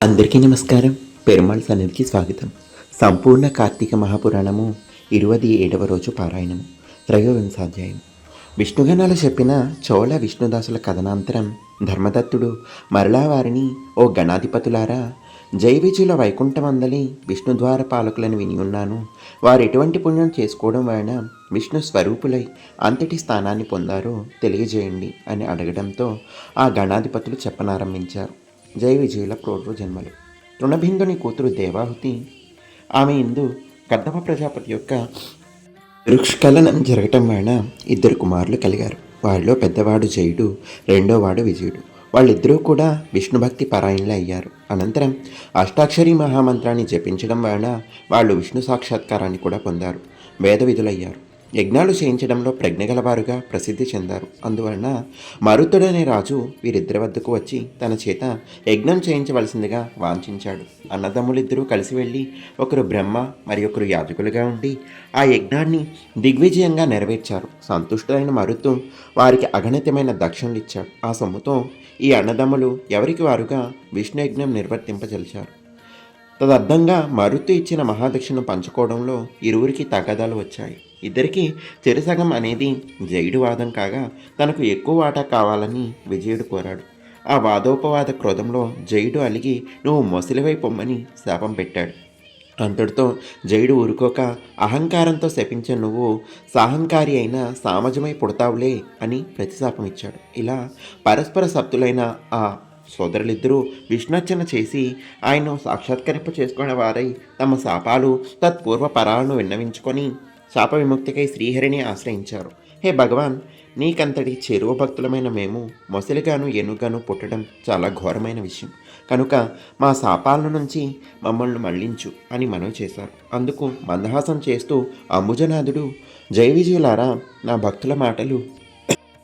అందరికీ నమస్కారం. పెరుమాళ్ సన్నిధికి స్వాగతం. సంపూర్ణ కార్తీక మహాపురాణము ఇరవై ఏడవ రోజు పారాయణము త్రయోవింశాధ్యాయం విష్ణుగణాలు చెప్పిన చోళ విష్ణుదాసుల కథనాంతరం ధర్మదత్తుడు మరలా వారిని ఓ గణాధిపతులారా జైవిజుల వైకుంఠమందలి విష్ణుద్వార పాలకులను విని ఉన్నాను. వారు ఎటువంటి పుణ్యం చేసుకోవడం వలన విష్ణు స్వరూపులై అంతటి స్థానాన్ని పొందారో తెలియజేయండి అని అడగడంతో ఆ గణాధిపతులు చెప్పనారంభించారు. జై విజయుల పూర్వ జన్మలు. తృణభిందుని కూతురు దేవాహుతి ఆమె ఇందు కర్దమ ప్రజాపతి యొక్క వృక్షకలనం జరగటం వలన ఇద్దరు కుమారులు కలిగారు. వారిలో పెద్దవాడు జయుడు రెండోవాడు విజయుడు. వాళ్ళిద్దరూ కూడా విష్ణు భక్తి పరాయణులు అయ్యారు. అనంతరం అష్టాక్షరి మహామంత్రాన్ని జపించడం వలన వాళ్ళు విష్ణు సాక్షాత్కారాన్ని కూడా పొందారు. వేద విధులయ్యారు. యజ్ఞాలు చేయించడంలో ప్రజ్ఞ గలవారుగా ప్రసిద్ధి చెందారు. అందువలన మరుతుడనే రాజు వీరిద్దరి వద్దకు వచ్చి తన చేత యజ్ఞం చేయించవలసిందిగా వాంఛించాడు. అన్నదమ్ములిద్దరూ కలిసి వెళ్ళి ఒకరు బ్రహ్మ మరి ఒకరు యాజకులుగా ఉండి ఆ యజ్ఞాన్ని దిగ్విజయంగా నెరవేర్చారు. సంతుష్టులైన మరుతు వారికి అగణితమైన దక్షిణలు ఇచ్చాడు ఆ సొమ్ముతో ఈ అన్నదమ్ములు ఎవరికి వారుగా విష్ణు యజ్ఞం నిర్వర్తింపజలిచారు. తదర్థంగా మరుతు ఇచ్చిన మహాదక్షిణ పంచుకోవడంలో ఇరువురికి తగాదాలు వచ్చాయి. ఇద్దరికి చెరుసగం అనేది జయుడు వాదం కాగా తనకు ఎక్కువ వాటా కావాలని విజయుడు కోరాడు. ఆ వాదోపవాద క్రోధంలో జయుడు అలిగి నువ్వు మొసలివై పొమ్మని శాపం పెట్టాడు. అంతటితో జయుడు ఊరుకోక అహంకారంతో శపించే నువ్వు సాహంకారి అయిన సామజమై పుడతావులే అని ప్రతిశాపం ఇచ్చాడు. ఇలా పరస్పర సప్తులైన ఆ సోదరులిద్దరూ విష్ణర్చన చేసి ఆయన్ను సాక్షాత్కరింప చేసుకునే వారై తమ శాపాలు తత్పూర్వ పరాలను విన్నవించుకొని శాప విముక్తికై శ్రీహరిని ఆశ్రయించారు. హే భగవాన్ నీకంతటి చెరువు భక్తులమైన మేము మొసలిగాను ఎనుగాను పుట్టడం చాలా ఘోరమైన విషయం. కనుక మా శాపాల నుంచి మమ్మల్ని మళ్ళించు అని మనవి చేశారు. అందుకు మందహాసం చేస్తూ అంబుజనాథుడు జయ విజయులారా నా భక్తుల మాటలు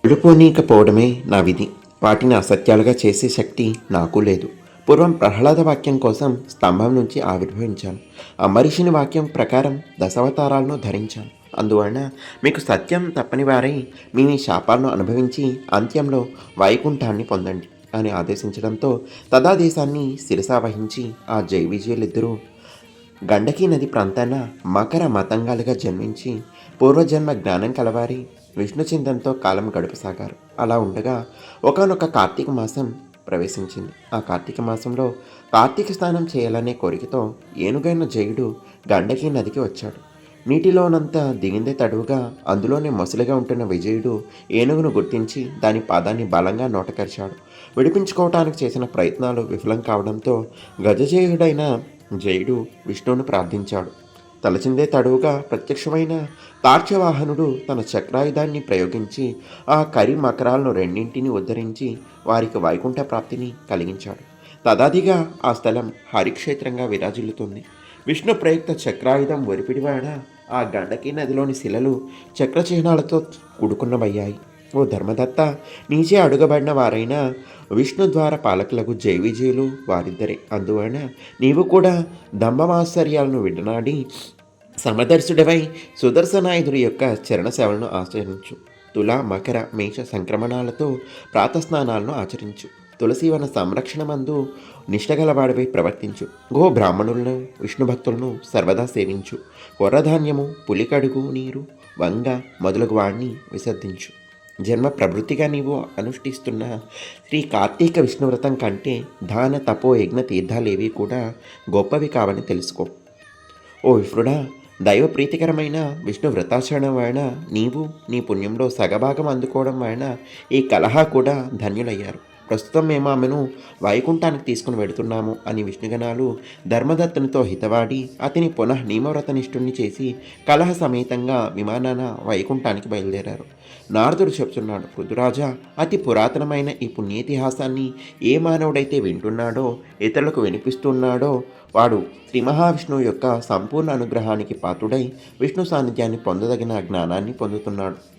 విడిపోనీకపోవడమే నా విధి. వాటిని అసత్యాలుగా చేసే శక్తి నాకు లేదు. పూర్వం ప్రహ్లాద వాక్యం కోసం స్తంభం నుంచి ఆవిర్భవించాను. అంబరీషుని వాక్యం ప్రకారం దశావతారాలను ధరించాను. అందువలన మీకు సత్యం తప్పని వారై మీ శాపాలను అనుభవించి అంత్యంలో వైకుంఠాన్ని పొందండి అని ఆదేశించడంతో తదాదేశాన్ని శిరసా వహించి ఆ జై విజయులిద్దరూ గండకీ నది ప్రాంతాన మకర మతంగాలుగా జన్మించి పూర్వజన్మ జ్ఞానం కలవారి విష్ణు చింతనతో కాలం గడపసాగారు. అలా ఉండగా ఒకనొక కార్తీక మాసం ప్రవేశించింది. ఆ కార్తీక మాసంలో కార్తీక స్నానం చేయాలనే కోరికతో ఏనుగైన జయుడు గండకీ నదికి వచ్చాడు. నీటిలోనంతా దిగిందే తడువుగా అందులోనే మొసలిగా ఉంటున్న విజయుడు ఏనుగును గుర్తించి దాని పాదాన్ని బలంగా నోటకరిచాడు. విడిపించుకోవటానికి చేసిన ప్రయత్నాలు విఫలం కావడంతో గజజేయుడైన జయుడు విష్ణువును ప్రార్థించాడు. తలచిందే తడువుగా ప్రత్యక్షమైన తార్చవాహనుడు తన చక్రాయుధాన్ని ప్రయోగించి ఆ కరి మకరాలను రెండింటిని ఉద్ధరించి వారికి వైకుంఠ ప్రాప్తిని కలిగించాడు. తదాదిగా ఆ స్థలం హరిక్షేత్రంగా విరాజిల్లుతుంది. విష్ణు ప్రయుక్త చక్రాయుధం ఒరిపిడివాడ ఆ గండకీ నదిలోని శిలలు చక్ర చిహ్నాలతో కూడుకున్నవయ్యాయి. ఓ ధర్మదత్త నీచే అడుగబడిన వారైన విష్ణు ద్వారా పాలకులకు జైవిజయులు వారిద్దరే. అందువలన నీవు కూడా దంభమాశ్చర్యాలను విడనాడి సమదర్శుడవై సుదర్శనాయుధుడి యొక్క చరణసేవలను ఆచరించు తుల మకర మేష సంక్రమణాలతో ప్రాతస్నానాలను ఆచరించు. తులసీవన సంరక్షణ మందు నిష్టగలవాడిపై ప్రవర్తించు. గో బ్రాహ్మణులను విష్ణు భక్తులను సర్వదా సేవించు. కొర్రధాన్యము పులికడుగు నీరు వంగ మొదలగు వాడిని విసర్జించు. జన్మ ప్రవృత్తిగా నీవు అనుష్ఠిస్తున్న శ్రీ కార్తీక విష్ణువ్రతం కంటే దాన తపో యజ్ఞ తీర్థాలేవి కూడా గొప్పవి కావని తెలుసుకో. ఓ విఫ్రుడా దైవ ప్రీతికరమైన విష్ణు వ్రతాచరణం వలన నీవు నీ పుణ్యంలో సగభాగం అందుకోవడం వలన ఈ కలహ కూడా ధన్యులయ్యారు. ప్రస్తుతం మేము ఆమెను వైకుంఠానికి తీసుకుని వెడుతున్నాము అని విష్ణుగణాలు ధర్మదత్తునితో హితవాడి అతని పునః నియమవ్రతనిష్ఠుణ్ణి చేసి కలహ సమేతంగా విమానాన వైకుంఠానికి బయలుదేరారు. నారదుడు చెప్తున్నాడు పృథురాజా అతి పురాతనమైన ఈ పుణ్యేతిహాసాన్ని ఏ మానవుడైతే వింటున్నాడో ఇతరులకు వినిపిస్తున్నాడో వాడు శ్రీ మహావిష్ణువు యొక్క సంపూర్ణ అనుగ్రహానికి పాత్రుడై విష్ణు సాన్నిధ్యాన్ని పొందదగిన జ్ఞానాన్ని పొందుతున్నాడు.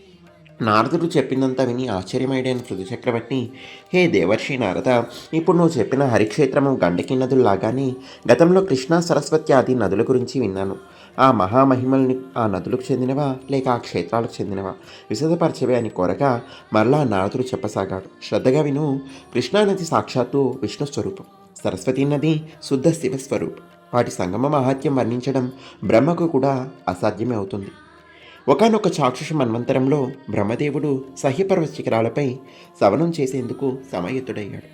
నారదుడు చెప్పినంత విని ఆశ్చర్యమైడైన పృథు చక్రవర్తి. హే దేవర్షి నారద ఇప్పుడు నువ్వు చెప్పిన హరిక్షేత్రము గండకి నదుల్లాగానే గతంలో కృష్ణా సరస్వతి ఆది నదుల గురించి విన్నాను. ఆ మహామహిమల్ని ఆ నదులకు చెందినవా లేక ఆ క్షేత్రాలకు చెందినవా? విశదపరచవే అని కోరగా మరలా నారదుడు చెప్పసాగాడు. శ్రద్ధగా విను కృష్ణానది సాక్షాత్తు విష్ణు స్వరూపం సరస్వతి నది శుద్ధ శివస్వరూపం వాటి సంగమ మహాత్యం వర్ణించడం బ్రహ్మకు కూడా అసాధ్యమే అవుతుంది. ఒకనొక చాక్షుష మన్వంతరంలో బ్రహ్మదేవుడు సహ్యపర్వత శిఖరాలపై సవనం చేసేందుకు సమయుతుడయ్యాడు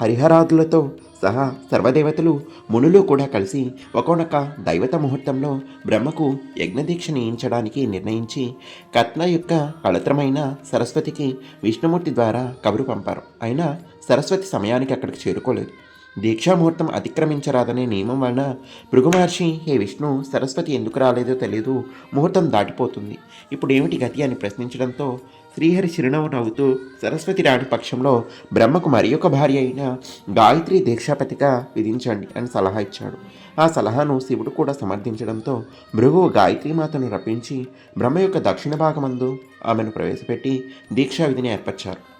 హరిహరాదులతో సహా సర్వదేవతలు మునులు కూడా కలిసి ఒకనొక దైవత ముహూర్తంలో బ్రహ్మకు యజ్ఞదీక్ష నియించడానికి నిర్ణయించి కత్న యొక్క కళత్రమైన సరస్వతికి విష్ణుమూర్తి ద్వారా కబురు పంపారు. అయినా సరస్వతి సమయానికి అక్కడికి చేరుకోలేదు. దీక్షాముహూర్తం అతిక్రమించరాదనే నియమం వలన భృగుమహర్షి హే విష్ణు సరస్వతి ఎందుకు రాలేదో తెలియదు. ముహూర్తం దాటిపోతుంది. ఇప్పుడు ఏమిటి గతి? అని ప్రశ్నించడంతో శ్రీహరి చిరునవ్వు నవ్వుతూ సరస్వతి రాణి పక్షంలో బ్రహ్మకు మరి ఒక భార్య అయిన గాయత్రి దీక్షాపతిగా విధించండి అని సలహా ఇచ్చాడు. ఆ సలహాను శివుడు కూడా సమర్థించడంతో భృగు గాయత్రీమాతను రప్పించి బ్రహ్మ యొక్క దక్షిణ భాగమందు ఆమెను ప్రవేశపెట్టి దీక్షా విధిని ఏర్పరిచారు.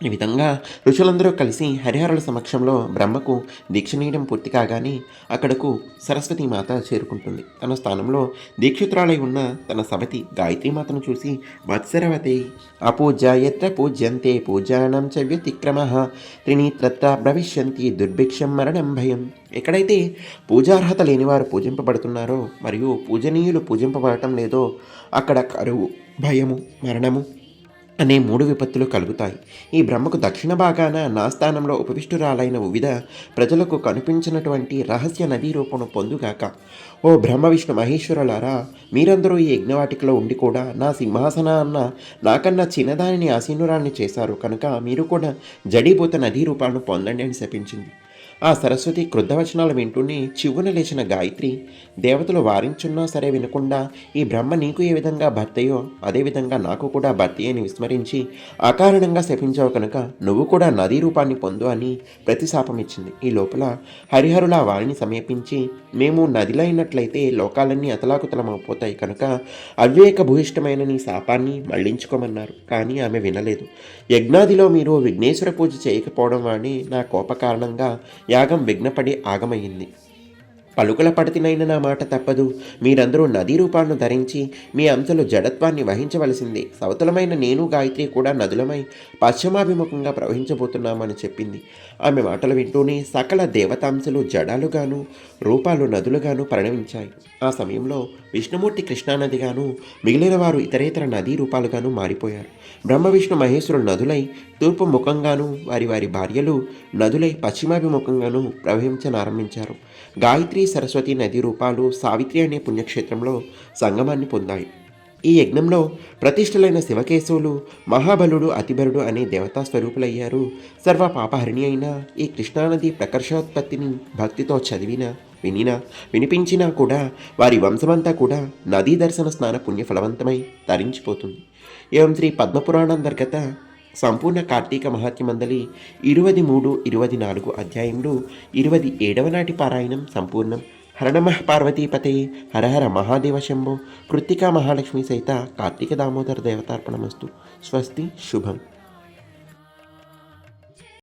ఈ విధంగా ఋషులందరూ కలిసి హరిహరుల సమక్షంలో బ్రహ్మకు దీక్ష నీయడం పూర్తి కాగానే అక్కడకు సరస్వతీమాత చేరుకుంటుంది. తన స్థానంలో దీక్షితురాలై ఉన్న తన సవతి గాయత్రీమాతను చూసి వత్సరవతి అపూజ ఎత్ర పూజ్యంతే పూజానం చ వ్యతిక్రమ త్రినీత్రత్ర ప్రవిశ్యంతి దుర్భిక్షం మరణం భయం. ఎక్కడైతే పూజార్హత లేనివారు పూజింపబడుతున్నారో మరియు పూజనీయులు పూజింపబడటం లేదో అక్కడ కరువు భయము మరణము అనే మూడు విపత్తులు కలుగుతాయి. ఈ బ్రహ్మకు దక్షిణ భాగాన నా స్థానంలో ఉపవిష్టురాలైన వివిధ ప్రజలకు కనిపించినటువంటి రహస్య నదీ రూపం పొందుగాక ఓ బ్రహ్మ విష్ణు మహేశ్వరులారా మీరందరూ ఈ యజ్ఞవాటికలో ఉండి కూడా నా సింహాసనాన్న నాకన్నా చిన్నదానిని ఆసీనురాన్ని చేశారు. కనుక మీరు కూడా జడీభూత నదీ రూపాలను పొందండి అని శపించింది. ఆ సరస్వతి క్రుద్ధవచనాలు వింటూనే చివ్వున లేచిన గాయత్రి దేవతలు వారించున్నా సరే వినకుండా ఈ బ్రహ్మ నీకు ఏ విధంగా భర్తయో అదేవిధంగా నాకు కూడా భర్తీ అని విస్మరించి అకారణంగా శపించావు కనుక నువ్వు కూడా నదీ రూపాన్ని పొందు అని ప్రతిశాపం ఇచ్చింది. ఈ లోపల హరిహరుల వారిని సమీపించి మేము నదిలైనట్లయితే లోకాలన్నీ అతలాకుతలమైపోతాయి కనుక అవివేక భూయిష్టమైన నీ శాపాన్ని మళ్ళించుకోమన్నారు. కానీ ఆమె వినలేదు. యజ్ఞాదిలో మీరు విఘ్నేశ్వర పూజ చేయకపోవడం వాడి నా కోప కారణంగా యాగం విఘ్నపడి ఆగమయ్యింది. పలుకుల పడితినైన నా మాట తప్పదు. మీరందరూ నదీ రూపాలను ధరించి మీ అంశలు జడత్వాన్ని వహించవలసింది. సవతులమైన నేను గాయత్రి కూడా నదులమై పశ్చిమాభిముఖంగా ప్రవహించబోతున్నామని చెప్పింది. ఆమె మాటలు వింటూనే సకల దేవతాంశలు జడాలుగాను రూపాలు నదులుగాను పరిణమించాయి. ఆ సమయంలో విష్ణుమూర్తి కృష్ణానదిగాను మిగిలిన వారు ఇతరేతర నదీ రూపాలుగాను మారిపోయారు. బ్రహ్మ విష్ణు మహేశ్వరులు నదులై తూర్పు ముఖంగాను వారి వారి భార్యలు నదులై పశ్చిమాభిముఖంగాను ప్రవహించనారంభించారు. గాయత్రి సరస్వతి నది రూపాలు సావిత్రి అనే పుణ్యక్షేత్రంలో సంగమాన్ని పొందాయి. ఈ యజ్ఞంలో ప్రతిష్టలైన శివకేశవులు మహాబలుడు అతిబరుడు అనే దేవతా స్వరూపులయ్యారు. సర్వ పాపహరిణి అయిన ఈ కృష్ణానది ప్రకర్షోత్పత్తిని భక్తితో చదివిన వినినా వినిపించినా కూడా వారి వంశమంతా కూడా నదీ దర్శన స్నాన పుణ్య ఫలవంతమై తరించిపోతుంది. ఏం శ్రీ పద్మపురాణాంతర్గత సంపూర్ణ కార్తీక మహాత్యమందలి ఇరువది మూడు ఇరువది నాలుగు అధ్యాయంలో ఇరువది ఏడవ నాటి పారాయణం సంపూర్ణం. హరణమః పార్వతీపతే హరహర మహాదేవ శంభో. కృత్తికా మహాలక్ష్మి సహిత కార్తీక దామోదర దేవతార్పణమస్తు. స్వస్తి శుభం.